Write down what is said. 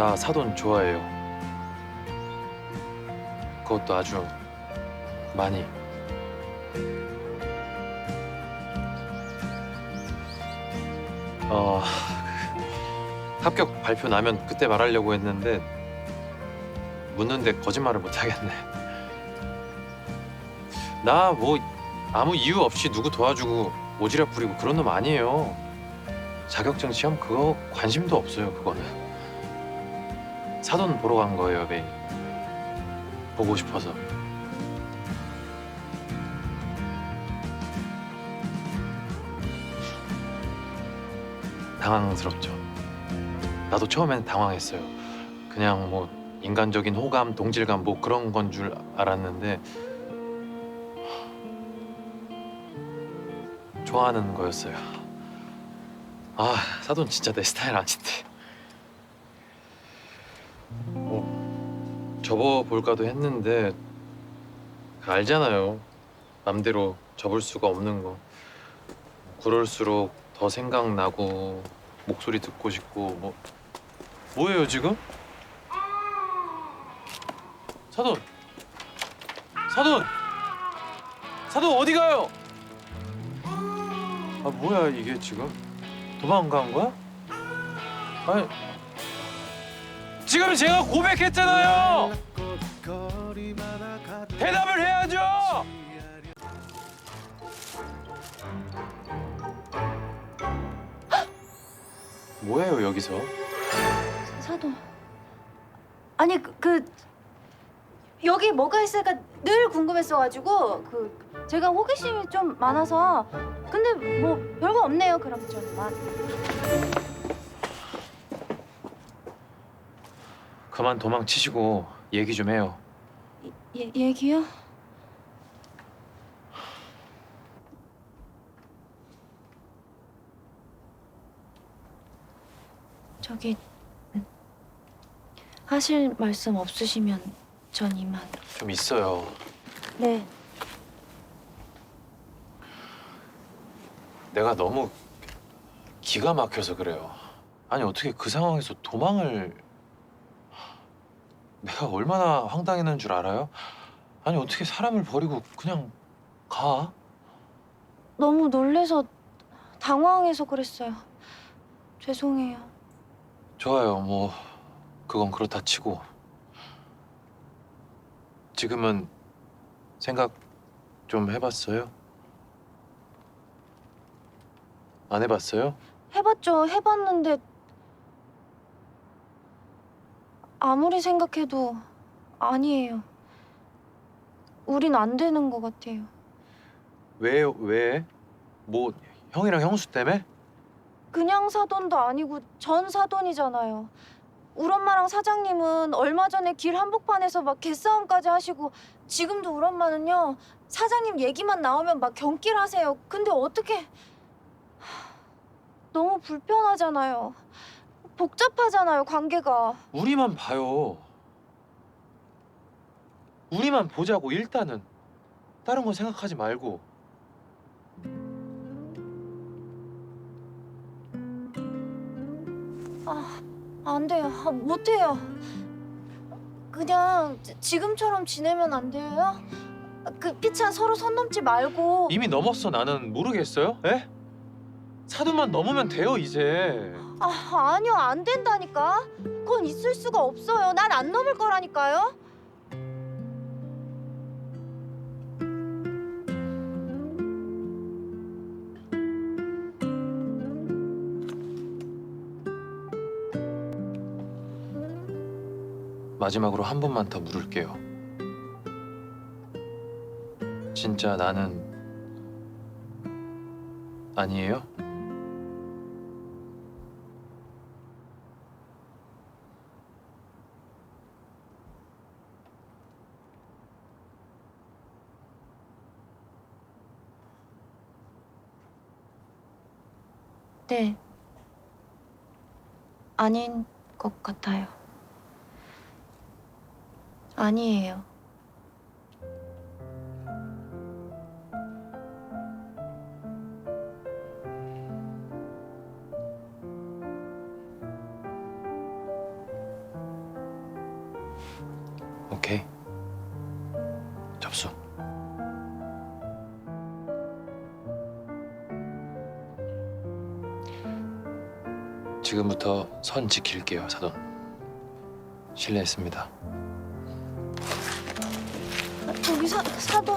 나 사돈 좋아해요. 그것도 아주 많이. 어, 합격 발표 나면 그때 말하려고 했는데 묻는데 거짓말을 못 하겠네. 나 뭐 아무 이유 없이 누구 도와주고 오지랖 부리고 그런 놈 아니에요. 자격증 시험 그거 관심도 없어요 그거는. 사돈 보러 간 거예요 매일. 보고 싶어서. 당황스럽죠. 나도 처음엔 당황했어요. 그냥 뭐 인간적인 호감, 동질감 뭐 그런 건 줄 알았는데 좋아하는 거였어요. 아 사돈 진짜 내 스타일 아닌데. 접어볼까도 했는데 알잖아요. 맘대로 접을 수가 없는 거. 그럴수록 더 생각나고 목소리 듣고 싶고 뭐 뭐예요 지금? 사돈 사돈 사돈 어디 가요? 아 뭐야 이게 지금 도망간 거야? 아니 지금 제가 고백했잖아요. 대답을 해야죠. 뭐예요 여기서? 사돈. 아니 그, 그 여기 뭐가 있을까 늘 궁금했어가지고 그 제가 호기심이 좀 많아서 근데 뭐 별거 없네요 그럼 저만. 그만 도망치시고 얘기 좀 해요. 예, 얘기요? 저기 음, 하실 말씀 없으시면 전 이만. 좀 있어요. 네. 내가 너무 기가 막혀서 그래요. 아니 어떻게 그 상황에서 도망을 내가 얼마나 황당했는 줄 알아요? 아니 어떻게 사람을 버리고 그냥 가? 너무 놀래서 당황해서 그랬어요. 죄송해요. 좋아요. 뭐 그건 그렇다 치고 지금은 생각 좀 해봤어요? 안 해봤어요? 해봤죠. 해봤는데 아무리 생각해도 아니에요. 우린 안 되는 것 같아요. 왜요? 왜? 뭐 형이랑 형수 때문에? 그냥 사돈도 아니고 전 사돈이잖아요. 우리 엄마랑 사장님은 얼마 전에 길 한복판에서 막 개싸움까지 하시고 지금도 우리 엄마는요 사장님 얘기만 나오면 막 경길 하세요. 근데 어떻게 하, 너무 불편하잖아요. 복잡하잖아요 관계가. 우리만 봐요. 우리만 보자고 일단은 다른 건 생각하지 말고 안 돼요. 아, 못 해요. 그냥 지- 지금처럼 지내면 안 돼요? 그 피차 서로 선 넘지 말고. 이미 넘었어 나는 모르겠어요? 에? 사도만 넘으면 돼요 이제 아 아니요 안 된다니까. 그건 있을 수가 없어요. 난 안 넘을 거라니까요. 마지막으로 한 번만 더 물을게요 진짜 나는 아니에요? 네. 아닌 것 같아요. 아니에요. 오케이. 지금부터 선 지킬게요, 사돈. 실례했습니다. 저기 사 사돈